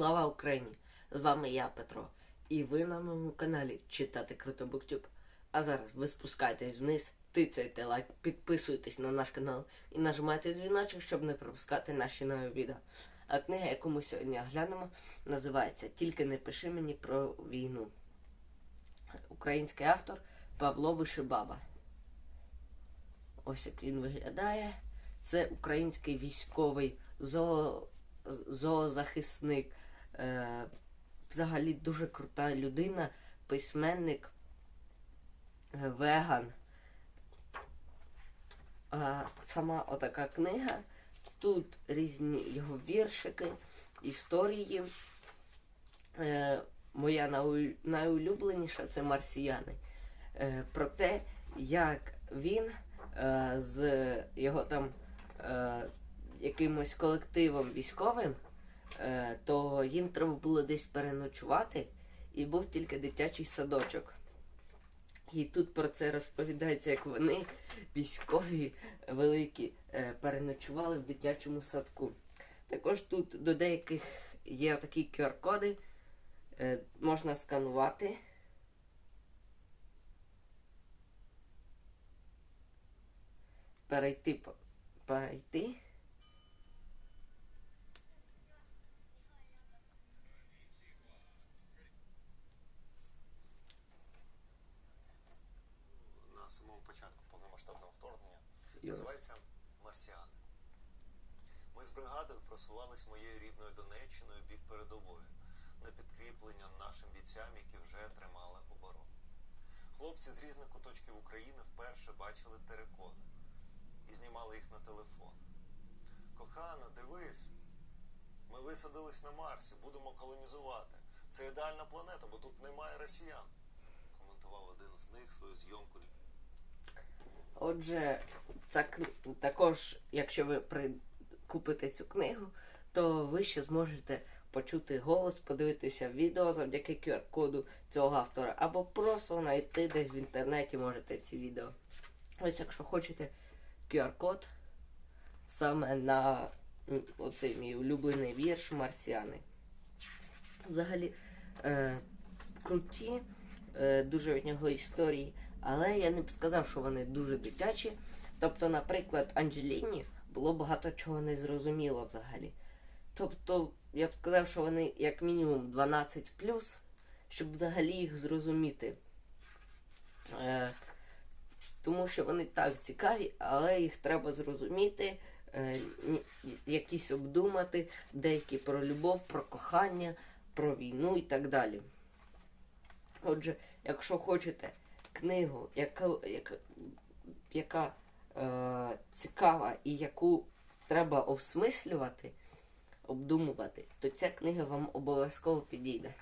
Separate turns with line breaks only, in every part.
Слава Україні! З вами я, Петро. І ви на моєму каналі Читати Круто Буктюб. А зараз ви спускайтесь вниз, тицяйте лайк, підписуйтесь на наш канал і нажимайте дзвіночок, щоб не пропускати наші нові відео. А книга, яку ми сьогодні оглянемо, називається Тільки не пиши мені про війну. Український автор Павло Вишибаба. Ось як він виглядає. Це український військовий зоо... зоозахисник. Е... Взагалі дуже крута людина, письменник, е, веган. А сама отака книга. Тут різні його віршики, історії. Е... Моя найулюбленіша це марсіяни. Е... Про те, як він е, з його там е, якимось колективом військовим, е, то їм треба було десь переночувати, і був тільки дитячий садочок. І тут про це розповідається, як вони, військові великі, е, переночували в дитячому садку. Також тут до деяких є такі QR-коди, е, можна сканувати. перейти перейти.
Називається Марсіани. Ми з бригадою просувались моєю рідною Донеччиною бік передової на підкріплення нашим бійцям, які вже тримали оборону. Хлопці з різних куточків України вперше бачили терикони і знімали їх на телефон. Кохана, дивись, ми висадились на Марсі, будемо колонізувати. Це ідеальна планета, бо тут немає росіян. Коментував один з них свою зйомку
Отже, ця також, якщо ви при... купите цю книгу, то ви ще зможете почути голос, подивитися відео завдяки QR-коду цього автора, або просто знайти десь в інтернеті можете ці відео. Ось якщо хочете QR-код саме на оцей мій улюблений вірш Марсіани. Взагалі е, круті, е, дуже від нього історії, але я не б сказав, що вони дуже дитячі. Тобто, наприклад, Анджеліні було багато чого не зрозуміло взагалі. Тобто, я б сказав, що вони як мінімум 12 щоб взагалі їх зрозуміти. Е, тому що вони так цікаві, але їх треба зрозуміти, е, якісь обдумати, деякі про любов, про кохання, про війну і так далі. Отже, якщо хочете книгу, яка, яка, е, цікава і яку треба осмислювати, обдумувати, то ця книга вам обов'язково підійде.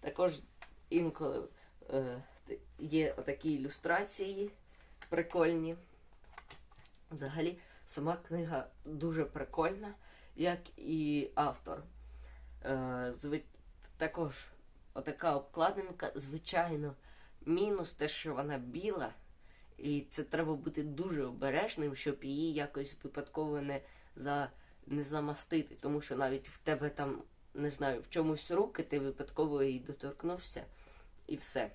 Також інколи е, є отакі ілюстрації прикольні. Взагалі, сама книга дуже прикольна, як і автор. Е, зви... Також отака обкладинка, звичайно, мінус те, що вона біла, і це треба бути дуже обережним, щоб її якось випадково не, за... не замастити, тому що навіть в тебе там, не знаю, в чомусь руки, ти випадково її доторкнувся, і все.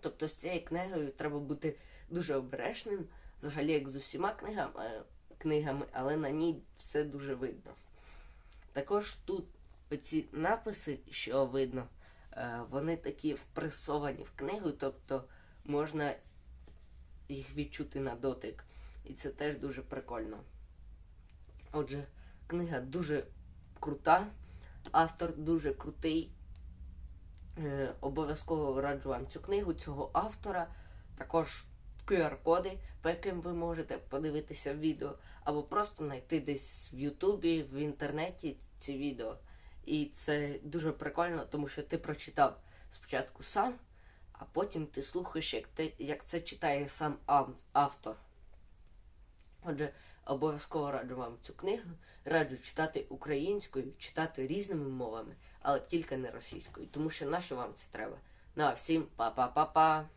Тобто з цією книгою треба бути дуже обережним, взагалі як з усіма книгами, книгами, але на ній все дуже видно. Також тут оці написи, що видно, вони такі впресовані в книгу, тобто можна їх відчути на дотик. І це теж дуже прикольно. Отже, книга дуже крута, автор дуже крутий. Е, обов'язково раджу вам цю книгу цього автора. Також QR-коди, по яким ви можете подивитися відео, або просто знайти десь в Ютубі, в інтернеті ці відео. І це дуже прикольно, тому що ти прочитав спочатку сам, а потім ти слухаєш, як, ти, як це читає сам автор. Отже, обов'язково раджу вам цю книгу. Раджу читати українською, читати різними мовами, але тільки не російською, тому що на що вам це треба? Ну а всім па-па-па-па!